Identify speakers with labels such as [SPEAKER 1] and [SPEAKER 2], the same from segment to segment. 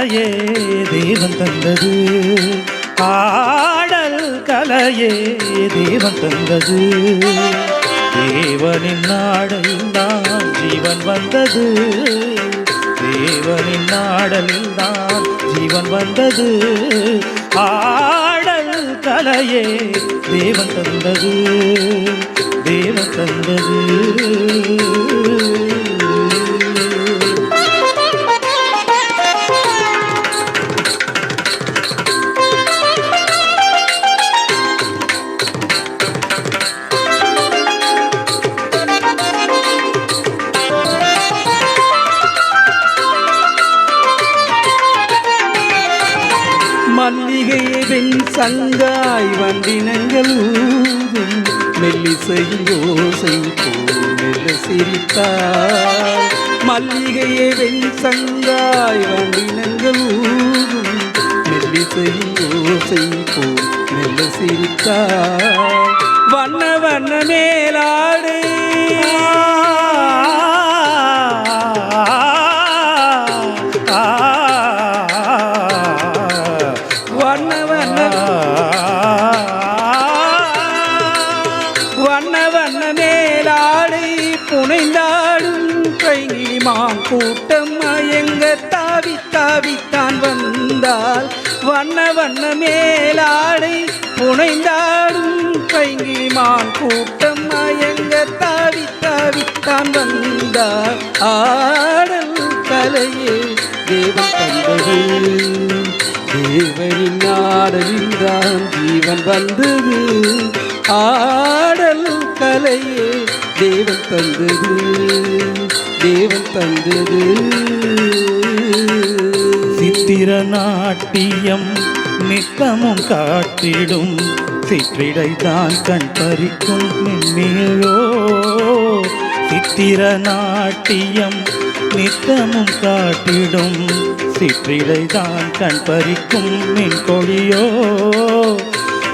[SPEAKER 1] கலையே தேவன் தந்தது. ஆடல் கலையே தேவன் தந்தது. தேவனின் நாடையில் ஜீவன் வந்தது. தேவனின் நாடலில் ஜீவன் வந்தது. ஆடல் கலையே தேவன் தந்தது. தேவன் தந்தது.
[SPEAKER 2] பின் சங்காய் வண்டினங்கள் ஊதும் மெல்லிசையும் ஓசை போல் சிரித்தார். மல்லிகையே வெண் சங்காய் வண்டினங்கள் ஊதும் மெல்லிசையும் ஓசை போல் மெல்ல சிரித்தார். வண்ண வண்ண மேலா வண்ண வண்ண மேலாடை புனைந்தாடும் கைகிளி கூட்டம் மயங்க தாவி தாவித்தான் வந்தால் வண்ண வண்ண மேலாடை புனைந்தாடும் கைகிளி கூட்டம் மயங்க தாவி தாவித்தான் வந்தால் ஆடல் கலையே தேவன் தந்தது. தேவனின் ஆடலில் தான் ஜீவன் வந்தது. ஆட கலையே தேவன் தந்தது தேவன் தந்தது.
[SPEAKER 1] சித்திர நாட்டியம் நித்தமும் காட்டிடும் சிற்றிடைதான் கண் பறிக்கும் மென்மையோ சித்திர நாட்டியம் நித்தமும் காட்டிடும் சிற்றிடைதான் கண் பறிக்கும் மின் கொடியோ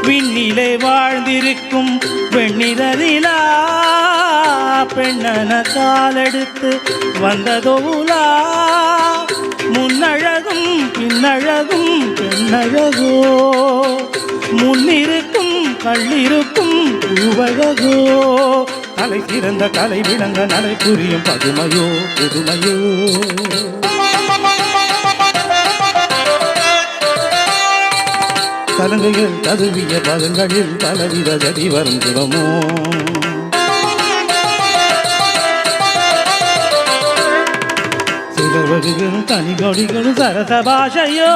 [SPEAKER 1] விண்ணிலே வாழ்ந்திருக்கும் வெண்ணிதழிலா பெண்ணன காலெடுத்து வந்ததோலா. முன்னழகும் பின்னழகும் பெண்ணழகோ முன்னிருக்கும் கள்ளிருக்கும் பூவழகோ. தலை சிறந்த கலை விளங்க நடை புரியும் பதுமையோ புதுமையோ. சலங்கைகள் ததுவிய பதங்களில் பலவித தடி வரும் சுகமோ சிலவடிகளும் தனி சரச பாஷையோ?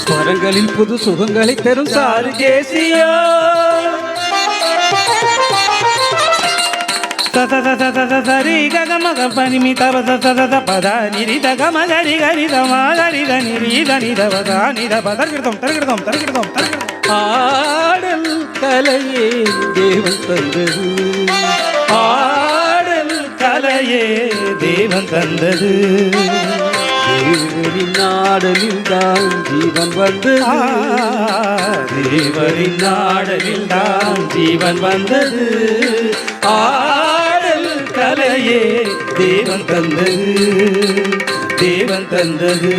[SPEAKER 2] ஸ்வரங்களில் புது சுகங்களை தரும் சாரு
[SPEAKER 1] கேசியோ சரி கக மக பனிமி தவ தத பத நிரி தக மகரி கரி தம கரி த நிரி த நித பத நித பத தருகிடுதோம் தருகிடுதோம் தருகிடுதோம் தருகிடுதோம்
[SPEAKER 2] ஆடல் கலையே தேவன் தந்தது.
[SPEAKER 1] ஆடல் கலையே தேவன் தந்தது.
[SPEAKER 2] தேவனின் ஆடலில் தான் ஜீவன் வந்தது.
[SPEAKER 1] ஆ, தேவரின் நாடலில் தான் ஜீவன் வந்தது. ஆடல் கலையே தேவன் தந்தது தேவன் தந்தது.